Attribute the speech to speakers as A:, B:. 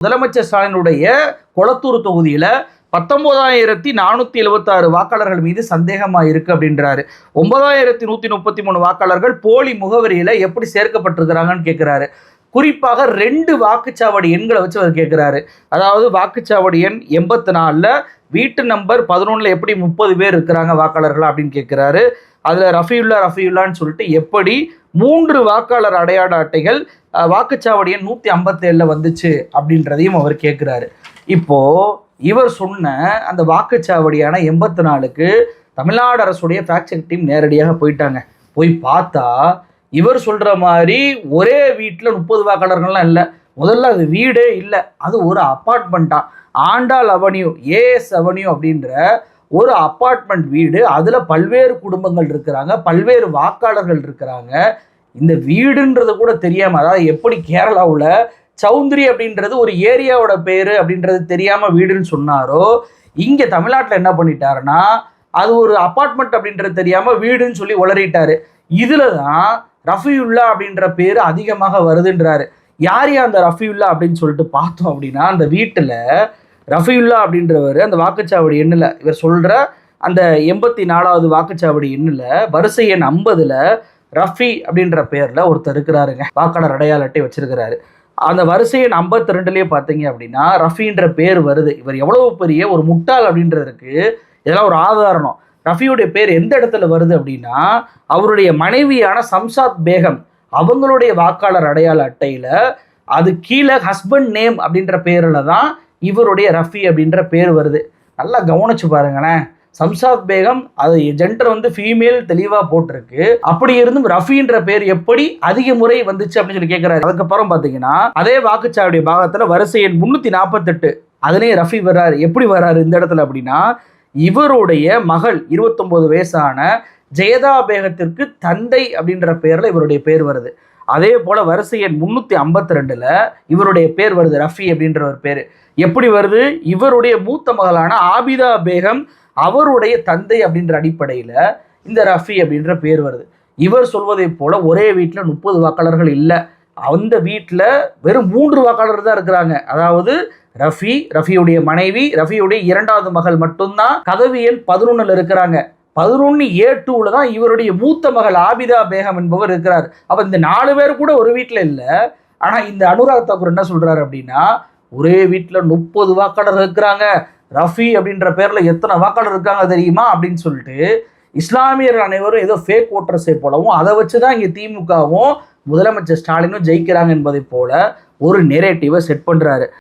A: முதலமைச்சர் ஸ்டாலினுடைய கொளத்தூர் தொகுதியில பத்தொன்பதாயிரத்தி நானூத்தி எழுபத்தாறு வாக்காளர்கள் மீது சந்தேகமா இருக்கு அப்படின்றாரு. ஒன்பதாயிரத்தி நூத்தி முப்பத்தி மூணு வாக்காளர்கள் போலி முகவரியில எப்படி சேர்க்கப்பட்டிருக்கிறாங்கன்னு கேட்கிறாரு குறிப்பாக ரெண்டு வாக்குச்சாவடி எண்களை வச்சு அவர் கேட்குறாரு அதாவது வாக்குச்சாவடி எண் எண்பத்தி நாலில் வீட்டு நம்பர் பதினொன்றில் எப்படி முப்பது பேர் இருக்கிறாங்க வாக்காளர்கள் அப்படின்னு கேட்குறாரு அதில் ரஃபியுல்லா ரஃபியுல்லான்னு சொல்லிட்டு எப்படி மூன்று வாக்காளர் அடையாள அட்டைகள் வாக்குச்சாவடி எண் நூற்றி ஐம்பத்தேழில் வந்துச்சு அப்படின்றதையும் அவர் கேட்குறாரு இப்போது இவர் சொன்ன அந்த வாக்குச்சாவடியான எண்பத்தி நாலுக்கு தமிழ்நாடு அரசுடைய ஃபேக்ட் செக் டீம் நேரடியாக போயிட்டாங்க. போய் பார்த்தா இவர் சொல்கிற மாதிரி ஒரே வீட்டில் முப்பது வாக்காளர்கள்லாம் இல்லை. முதல்ல அது வீடே இல்லை. அது ஒரு அப்பார்ட்மெண்ட்டாக ஆண்டாள் அவென்யூ ஏஎஸ் அவென்யூ அப்படின்ற ஒரு அப்பார்ட்மெண்ட் வீடு. அதில் பல்வேறு குடும்பங்கள் இருக்கிறாங்க. பல்வேறு வாக்காளர்கள் இருக்கிறாங்க. இந்த வீடுன்றது கூட தெரியாமல் அதாவது எப்படி கேரளாவில் சௌந்தரி அப்படின்றது ஒரு ஏரியாவோட பேர் அப்படின்றது தெரியாமல் வீடுன்னு சொன்னாரோ இங்கே தமிழ்நாட்டில் என்ன பண்ணிட்டாருன்னா அது ஒரு அப்பார்ட்மெண்ட் அப்படின்றது தெரியாமல் வீடுன்னு சொல்லி உளறிட்டாரு. இதில் தான் ரஃபியுல்லா அப்படின்ற பேர் அதிகமாக வருதுன்றாரு. யார் அந்த ரஃபியுல்லா அப்படின்னு சொல்லிட்டு பார்த்தோம் அப்படின்னா அந்த வீட்டில் ரஃபியுல்லா அப்படின்றவர் அந்த வாக்குச்சாவடி எண்ணில் இவர் சொல்கிற அந்த எண்பத்தி நாலாவது வாக்குச்சாவடி எண்ணில் வரிசை எண் ஐம்பதில் ரஃபி அப்படின்ற பேரில் ஒருத்தர் இருக்கிறாருங்க. வாக்காளர் அடையாள அட்டை வச்சிருக்கிறாரு. அந்த வரிசை எண் ஐம்பத்தி ரெண்டுலேயே பார்த்தீங்க அப்படின்னா ரஃபின்ற பேர் வருது. இவர் எவ்வளோ பெரிய ஒரு முட்டாள் அப்படின்றதுக்கு இதெல்லாம் ஒரு ஆதாரணம். ரஃபியுடைய பேர் எந்த இடத்துல வருது அப்படின்னா அவருடைய மனைவியான சம்சாத் பேகம் அவங்களுடைய வாக்காளர் அடையாள அட்டையில் அது கீழே ஹஸ்பண்ட் நேம் அப்படின்ற பேரில் தான் இவருடைய ரஃபி அப்படின்ற பேர் வருது. நல்லா கவனிச்சு பாருங்களேன். சம்சாத் பேகம் அது ஜென்டர் வந்து ஃபீமேல் தெளிவாக போட்டிருக்கு. அப்படி இருந்தும் ரஃபின்ற பேர் எப்படி அதிக முறை வந்துச்சு அப்படின்னு சொல்லி கேட்குறாரு அதுக்கப்புறம் பார்த்தீங்கன்னா அதே வாக்குச்சாவடி பாகத்தில் வரிசை எண் முந்நூற்றி நாற்பத்தெட்டு அதுலேயும் ரஃபி வர்றாரு. எப்படி வர்றாரு இந்த இடத்துல அப்படின்னா இவருடைய மகள் இருபத்தொம்போது வயசான ஜெயதா பேகத்திற்கு தந்தை அப்படின்ற பேரில் இவருடைய பேர் வருது. அதே போல் வரிசை எண் முந்நூற்றி ஐம்பத்தி ரெண்டில் இவருடைய பேர் வருது ரஃபி அப்படின்ற ஒரு பேர். எப்படி வருது? இவருடைய மூத்த மகளான ஆபிதா பேகம் அவருடைய தந்தை அப்படின்ற அடிப்படையில் இந்த ரஃபி அப்படின்ற பேர் வருது. இவர் சொல்வதைப் போல ஒரே வீட்டில் முப்பது வாக்காளர்கள் இல்லை. அந்த வீட்டில் வெறும் மூன்று வாக்காளர் தான் இருக்கிறாங்க. அதாவது ரஃபி ரஃபியுடைய மனைவி ரஃபியுடைய இரண்டாவது மகள் மட்டும்தான் கதவு எண் பதினொன்றில் இருக்கிறாங்க. பதினொன்று ஏ டூவில் தான் இவருடைய மூத்த மகள் ஆபிதா பேகம் என்பவர் இருக்கிறார். அப்போ இந்த நாலு பேர் கூட ஒரு வீட்டில் இல்லை. ஆனால் இந்த அனுராக் தாக்கூர் என்ன சொல்கிறாரு அப்படின்னா ஒரே வீட்டில் முப்பது வாக்காளர் இருக்கிறாங்க. ரஃபி அப்படின்ற பேரில் எத்தனை வாக்காளர் இருக்காங்க தெரியுமா? அப்படின்னு சொல்லிட்டு இஸ்லாமியர்கள் அனைவரும் ஏதோ ஃபேக் ஓட்டர்ஸை போலவும் அதை வச்சு தான் இங்கே திமுகவும் முதலமைச்சர் ஸ்டாலினும் ஜெயிக்கிறாங்க என்பதை போல ஒரு நெரேட்டிவை செட் பண்ணுறாரு